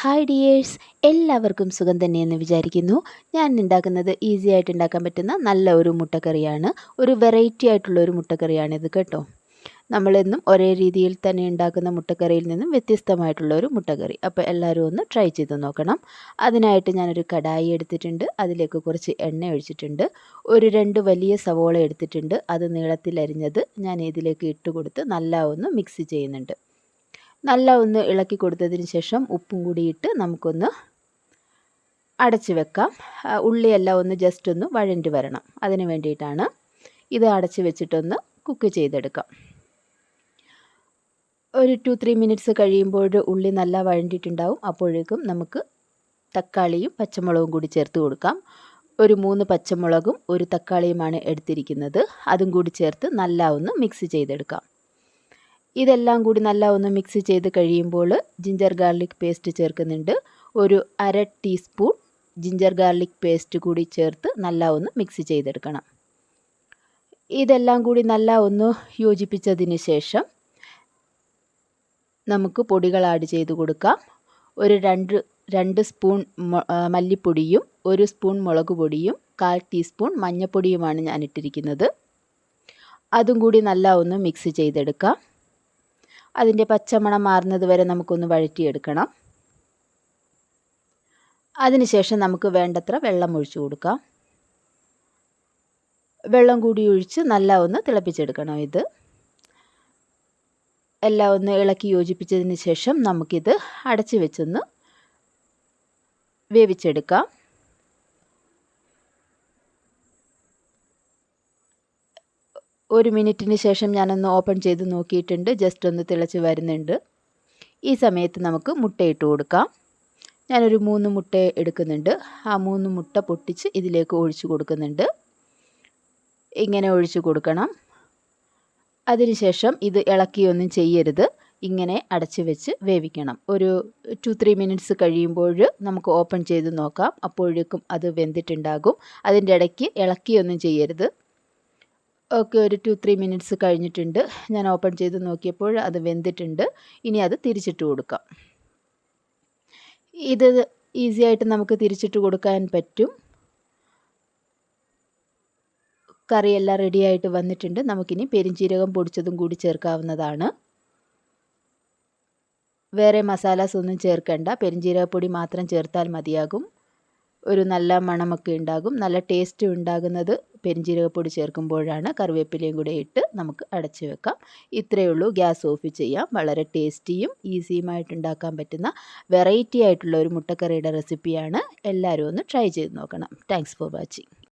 Hi dears എല്ലാവർക്കും സുഖം തന്നെയെന്ന് വിചാരിക്കുന്നു. ഞാൻ ഉണ്ടാക്കുന്നത് ഈസി ആയിട്ട് ഉണ്ടാക്കാൻ പറ്റുന്ന നല്ല ഒരു മുട്ടക്കറിയാണ്. ഒരു വെറൈറ്റി ആയിട്ടുള്ള ഒരു മുട്ടക്കറിയാണിത് കേട്ടോ. നമ്മളെന്നും ഒരേ രീതിയിൽ തന്നെ ഉണ്ടാക്കുന്ന മുട്ടക്കറിയിൽ നിന്നും വ്യത്യസ്തമായിട്ടുള്ള ഒരു മുട്ടക്കറി. അപ്പോൾ എല്ലാവരും ഒന്ന് ട്രൈ ചെയ്ത് നോക്കണം. അതിനായിട്ട് ഞാനൊരു കടായി എടുത്തിട്ടുണ്ട്. അതിലേക്ക് കുറച്ച് എണ്ണ ഒഴിച്ചിട്ടുണ്ട്. ഒരു രണ്ട് വലിയ സവോള എടുത്തിട്ടുണ്ട്. അത് നീളത്തിൽ അരിഞ്ഞത് ഞാൻ ഇതിലേക്ക് ഇട്ട് കൊടുത്ത് നല്ല ഒന്ന് മിക്സ് ചെയ്യുന്നുണ്ട്. നല്ല ഒന്ന് ഇളക്കി കൊടുത്തതിന് ശേഷം ഉപ്പും കൂടിയിട്ട് നമുക്കൊന്ന് അടച്ച് വെക്കാം. ഉള്ളിയെല്ലാം ഒന്ന് ജസ്റ്റ് ഒന്ന് വഴണ്ടി വരണം. അതിന് വേണ്ടിയിട്ടാണ് ഇത് അടച്ച് വെച്ചിട്ടൊന്ന് കുക്ക് ചെയ്തെടുക്കാം. ഒരു ടു ത്രീ മിനിറ്റ്സ് കഴിയുമ്പോൾ ഉള്ളി നല്ല വഴണ്ടിയിട്ടുണ്ടാവും. അപ്പോഴേക്കും നമുക്ക് തക്കാളിയും പച്ചമുളകും കൂടി ചേർത്ത് കൊടുക്കാം. ഒരു മൂന്ന് പച്ചമുളകും ഒരു തക്കാളിയുമാണ് എടുത്തിരിക്കുന്നത്. അതും കൂടി ചേർത്ത് നല്ല ഒന്ന് മിക്സ് ചെയ്തെടുക്കാം. ഇതെല്ലാം കൂടി നല്ല ഒന്ന് മിക്സ് ചെയ്ത് കഴിയുമ്പോൾ ജിഞ്ചർ ഗാർലിക് പേസ്റ്റ് ചേർക്കുന്നുണ്ട്. ഒരു അര ടീസ്പൂൺ ജിഞ്ചർ ഗാർലിക് പേസ്റ്റ് കൂടി ചേർത്ത് നല്ല ഒന്ന് മിക്സ് ചെയ്തെടുക്കണം. ഇതെല്ലാം കൂടി നല്ല ഒന്ന് യോജിപ്പിച്ചതിന് ശേഷം നമുക്ക് പൊടികൾ ആഡ് ചെയ്ത് കൊടുക്കാം. ഒരു രണ്ട് രണ്ട് സ്പൂൺ മല്ലിപ്പൊടിയും ഒരു സ്പൂൺ മുളക് പൊടിയും കാൽ ടീസ്പൂൺ മഞ്ഞൾപ്പൊടിയുമാണ് ഞാൻ ഇട്ടിരിക്കുന്നത്. അതും കൂടി നല്ല ഒന്ന് മിക്സ് ചെയ്തെടുക്കാം. അതിന്റെ പച്ചമണം മാറുന്നത് വരെ നമുക്കൊന്ന് വഴറ്റിയെടുക്കണം. അതിനുശേഷം നമുക്ക് വേണ്ടത്ര വെള്ളം ഒഴിച്ചു കൊടുക്കാം. വെള്ളം കൂടി ഒഴിച്ച് നല്ല ഒന്ന് തിളപ്പിച്ചെടുക്കണം ഇത്. എല്ലാം ഒന്ന് ഇളക്കി യോജിപ്പിച്ചതിന് ശേഷം നമുക്കിത് അടച്ചു വെച്ചൊന്ന് വേവിച്ചെടുക്കാം. ഒരു മിനിറ്റിന് ശേഷം ഞാനൊന്ന് ഓപ്പൺ ചെയ്ത് നോക്കിയിട്ടുണ്ട്. ജസ്റ്റ് ഒന്ന് തിളച്ച് വരുന്നുണ്ട്. ഈ സമയത്ത് നമുക്ക് മുട്ടയിട്ട് കൊടുക്കാം. ഞാനൊരു മൂന്ന് മുട്ട എടുക്കുന്നുണ്ട്. ആ മൂന്ന് മുട്ട പൊട്ടിച്ച് ഇതിലേക്ക് ഒഴിച്ചു കൊടുക്കുന്നുണ്ട്. ഇങ്ങനെ ഒഴിച്ചു കൊടുക്കണം. അതിനുശേഷം ഇത് ഇളക്കിയൊന്നും ചെയ്യരുത്. ഇങ്ങനെ അടച്ച് വെച്ച് വേവിക്കണം. ഒരു ടു ത്രീ മിനിറ്റ്സ് കഴിയുമ്പോൾ നമുക്ക് ഓപ്പൺ ചെയ്ത് നോക്കാം. അപ്പോഴേക്കും അത് വെന്തിട്ടുണ്ടാകും. അതിന്റെ ഇടയ്ക്ക് ഇളക്കിയൊന്നും ചെയ്യരുത്. ഒക്കെ ഒരു ടു ത്രീ മിനിറ്റ്സ് കഴിഞ്ഞിട്ടുണ്ട്. ഞാൻ ഓപ്പൺ ചെയ്ത് നോക്കിയപ്പോൾ അത് വെന്തിട്ടുണ്ട്. ഇനി അത് തിരിച്ചിട്ട് കൊടുക്കാം. ഇത് ഈസി ആയിട്ട് നമുക്ക് തിരിച്ചിട്ട് കൊടുക്കാൻ പറ്റും. കറിയെല്ലാം റെഡി ആയിട്ട് വന്നിട്ടുണ്ട്. നമുക്കിനി പെരിഞ്ചീരകം പൊടിച്ചതും കൂടി ചേർക്കാവുന്നതാണ്. വേറെ മസാലാസ് ഒന്നും ചേർക്കണ്ട. പെരിഞ്ചീരകപ്പൊടി മാത്രം ചേർത്താൽ മതിയാകും. ഒരു നല്ല മണമൊക്കെ ഉണ്ടാകും. നല്ല ടേസ്റ്റ് ഉണ്ടാകുന്നത് പെരിഞ്ജീരകപ്പൊടി ചേർക്കുമ്പോഴാണ്. കറിവേപ്പിലയും കൂടെ ഇട്ട് നമുക്ക് അടച്ചു വെക്കാം. ഇത്രയേ ഉള്ളൂ. ഗ്യാസ് ഓഫ് ചെയ്യാം. വളരെ ടേസ്റ്റിയും ഈസിയുമായിട്ട് ഉണ്ടാക്കാൻ പറ്റുന്ന വെറൈറ്റി ആയിട്ടുള്ള ഒരു മുട്ടക്കറിയുടെ റെസിപ്പിയാണ് എല്ലാവരും ഒന്ന് ട്രൈ ചെയ്ത് നോക്കണം. Thanks for watching